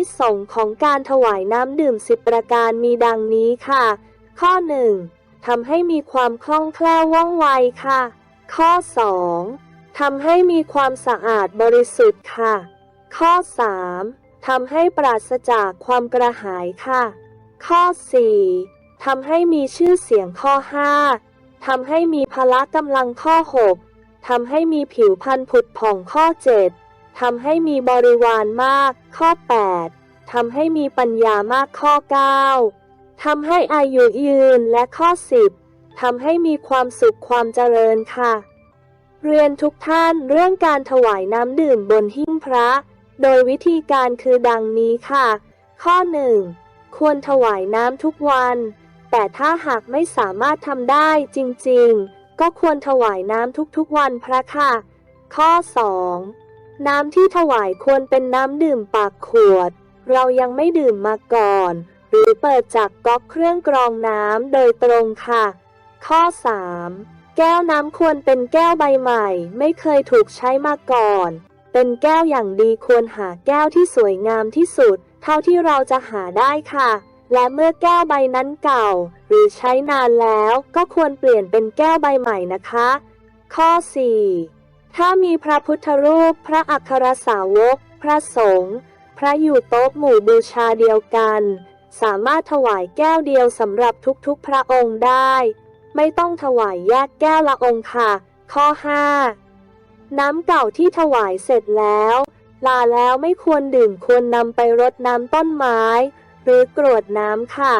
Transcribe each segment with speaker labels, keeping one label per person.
Speaker 1: นิสงของการถวายน้ำดื่มสิบประการมีดังนี้ค่ะ ข้อ 1. ทำให้มีความคล่องแคล่วว่องไวค่ะ ข้อ 2. ทำให้มีความสะอาดบริสุทธิ์ค่ะ ข้อ 3. ทำให้ปราศจากความกระหายค่ะ ข้อ 4. ทำให้มีชื่อเสียงข้อ 5. ทำให้มีพละกำลังข้อ 6. ทำให้มีผิวพรรณผุดผ่องข้อ 7. ทำให้มีบริวารมาก ข้อ 8. ทำให้มีปัญญามากข้อ 9. ทำให้อายุยืนและข้อ 10ทำให้มีความสุขความเจริญค่ะ เรียนทุกท่านเรื่องการถวายน้ำดื่มบนหิ้งพระ โดยวิธีการคือดังนี้ค่ะ ข้อ 1. ควรถวายน้ำทุกวัน แต่ถ้าหากไม่สามารถทำได้จริง ๆ ก็ควรถวายน้ำทุกๆวันพระค่ะ ข้อ 2. น้ำที่ถวายควรเป็นน้ำดื่มปากขวด เรายังไม่ดื่มมาก่อน หรือเปิดจากก๊อกเครื่องกรองน้ำโดยตรงค่ะ ข้อ 3. แก้วน้ำควรเป็นแก้วใบใหม่ ไม่เคยถูกใช้มาก่อน เป็นแก้วอย่างดีควรหาแก้วที่สวยงามที่สุด เท่าที่เราจะหาได้ค่ะ และเมื่อแก้วใบนั้นเก่า หรือใช้นานแล้วก็ควรเปลี่ยนเป็นแก้วใบใหม่นะคะ ข้อ 4. ถ้ามีพระพุทธรูป พระอัครสาวก พระสงฆ์พระอยู่โต๊ะหมู่บูชาเดียวกัน สามารถถวายแก้วเดียวสำหรับทุกๆพระองค์ได้ ไม่ต้องถวายแยกแก้วละองค์ค่ะ ข้อ 5. น้ำเก่าที่ถวายเสร็จแล้ว ลาแล้วไม่ควรดื่มควรนำไปรดน้ำต้นไม้ หรือกรวดน้ำค่ะ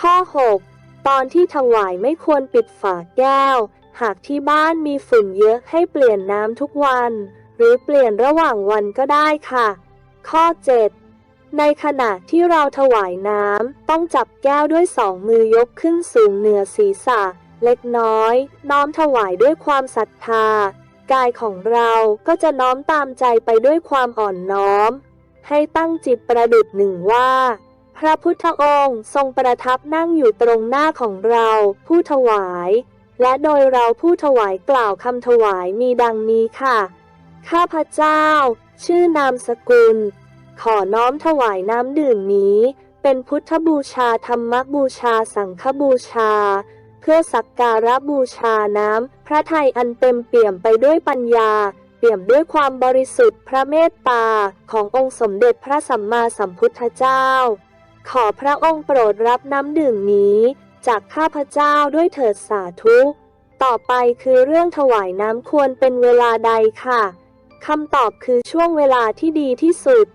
Speaker 1: ข้อ 6. ตอนที่ถวายไม่ควรปิดฝาแก้ว หากที่บ้านมีฝุ่นเยอะให้เปลี่ยนน้ำทุกวัน หรือเปลี่ยนระหว่างวันก็ได้ค่ะ ข้อ 7. ในขณะที่เราถวายน้ำต้องจับแก้วด้วยสองมือยกขึ้นสูงเหนือศีรษะ เล็กน้อย น้อมถวายด้วยความศรัทธา กายของเราก็จะน้อมตามใจไปด้วยความอ่อนน้อม ให้ตั้งจิตประดุจหนึ่งว่าพระพุทธองค์ทรงประทับนั่งอยู่ตรงหน้าของเราผู้ถวาย และโดยเราผู้ถวายกล่าวคำถวายมีดังนี้ค่ะ ข้าพเจ้า ชื่อนามสกุล ขอน้อมถวายน้ำดื่มนี้ เป็นพุทธบูชาธรรมบูชาสังฆบูชา เพื่อสักการะบูชาน้ำพระทัยอันเต็มเปี่ยมไปด้วยปัญญา เปี่ยมด้วยความบริสุทธิ์พระเมตตาขององค์สมเด็จพระสัมมาสัมพุทธเจ้า ขอพระองค์โปรดรับน้ำดื่มนี้ จากข้าพเจ้าด้วยเถิดสาธุ ต่อไปคือเรื่องถวายน้ำควรเป็นเวลาใดค่ะคำตอบคือช่วงเวลาที่ดีที่สุด